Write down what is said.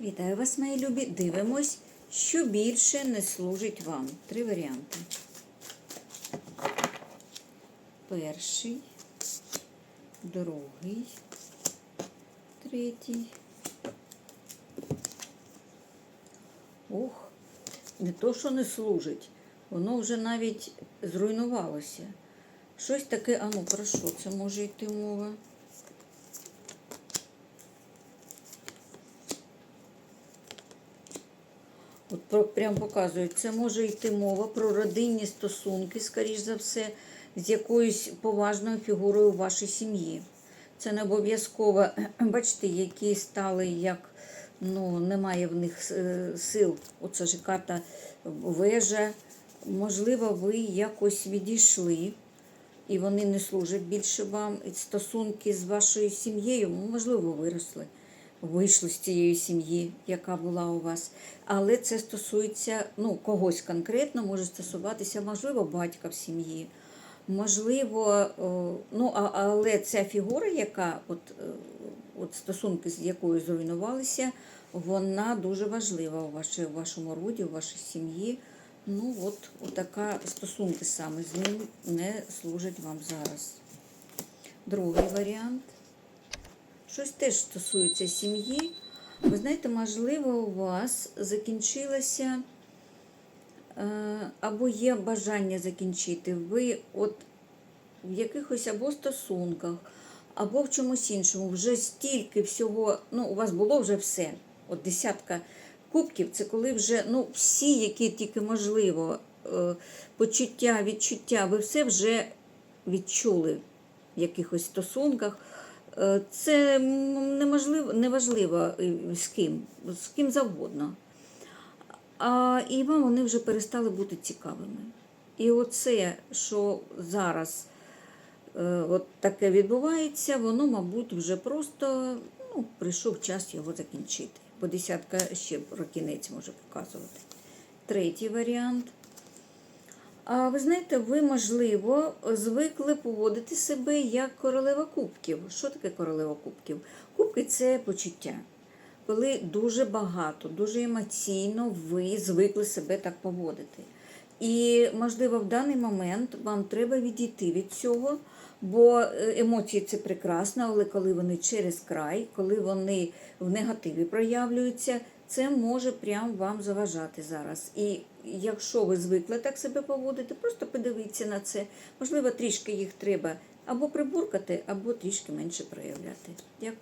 Вітаю вас, мої любі. Дивимось, що більше не служить вам. Три варіанти. Перший, другий, третій. Ох, не то, що не служить, воно вже навіть зруйнувалося. Щось таке, а ну про що це може йти мова? От прям показують, це може йти мова про родинні стосунки, скоріш за все, з якоюсь поважною фігурою у вашій сім'ї. Це не обов'язково, бачите, які стали як ну, немає в них е, сил. Оце ж карта вежа. Можливо, ви якось відійшли, і вони не служать більше вам. Стосунки з вашою сім'єю, можливо, виросли вийшли з цієї сім'ї, яка була у вас. Але це стосується ну, когось конкретно, може стосуватися, можливо, батька в сім'ї. Можливо, ну, але ця фігура, яка от, е, от стосунки з якою зруйнувалися, вона дуже важлива у, вашому роді, у вашій сім'ї. Ну, от, от така стосунки саме з ним не служать вам зараз. Другий варіант. Щось теж стосується сім'ї. Ви знаєте, можливо, у вас закінчилося е, або є бажання закінчити. Ви от в якихось або стосунках, або в чомусь іншому вже стільки всього, ну, у вас було вже все. От десятка кубків це коли вже ну, всі, які тільки можливо, е, почуття, відчуття, ви все вже відчули в якихось стосунках. Е, Це неможливо, неважливо е, з ким, з ким завгодно. А, і вам вони вже перестали бути цікавими. І оце, що зараз е, от таке відбувається, воно, мабуть, вже просто ну, прийшов час його закінчити. Бо десятка ще про кінець може показувати. Третій варіант. А ви знаєте, ви, можливо, звикли поводити себе як королева кубків. Що таке королева кубків? Кубки це почуття. Коли дуже багато, дуже емоційно ви звикли себе так поводити. І, можливо, в даний момент вам треба відійти від цього, бо е, емоції це прекрасно, але коли вони через край, коли вони в негативі проявлюються, це може прям вам заважати зараз. І якщо ви звикли так себе поводити, просто подивіться на це. Можливо, трішки їх треба або прибуркати, або трішки менше проявляти. Дякую.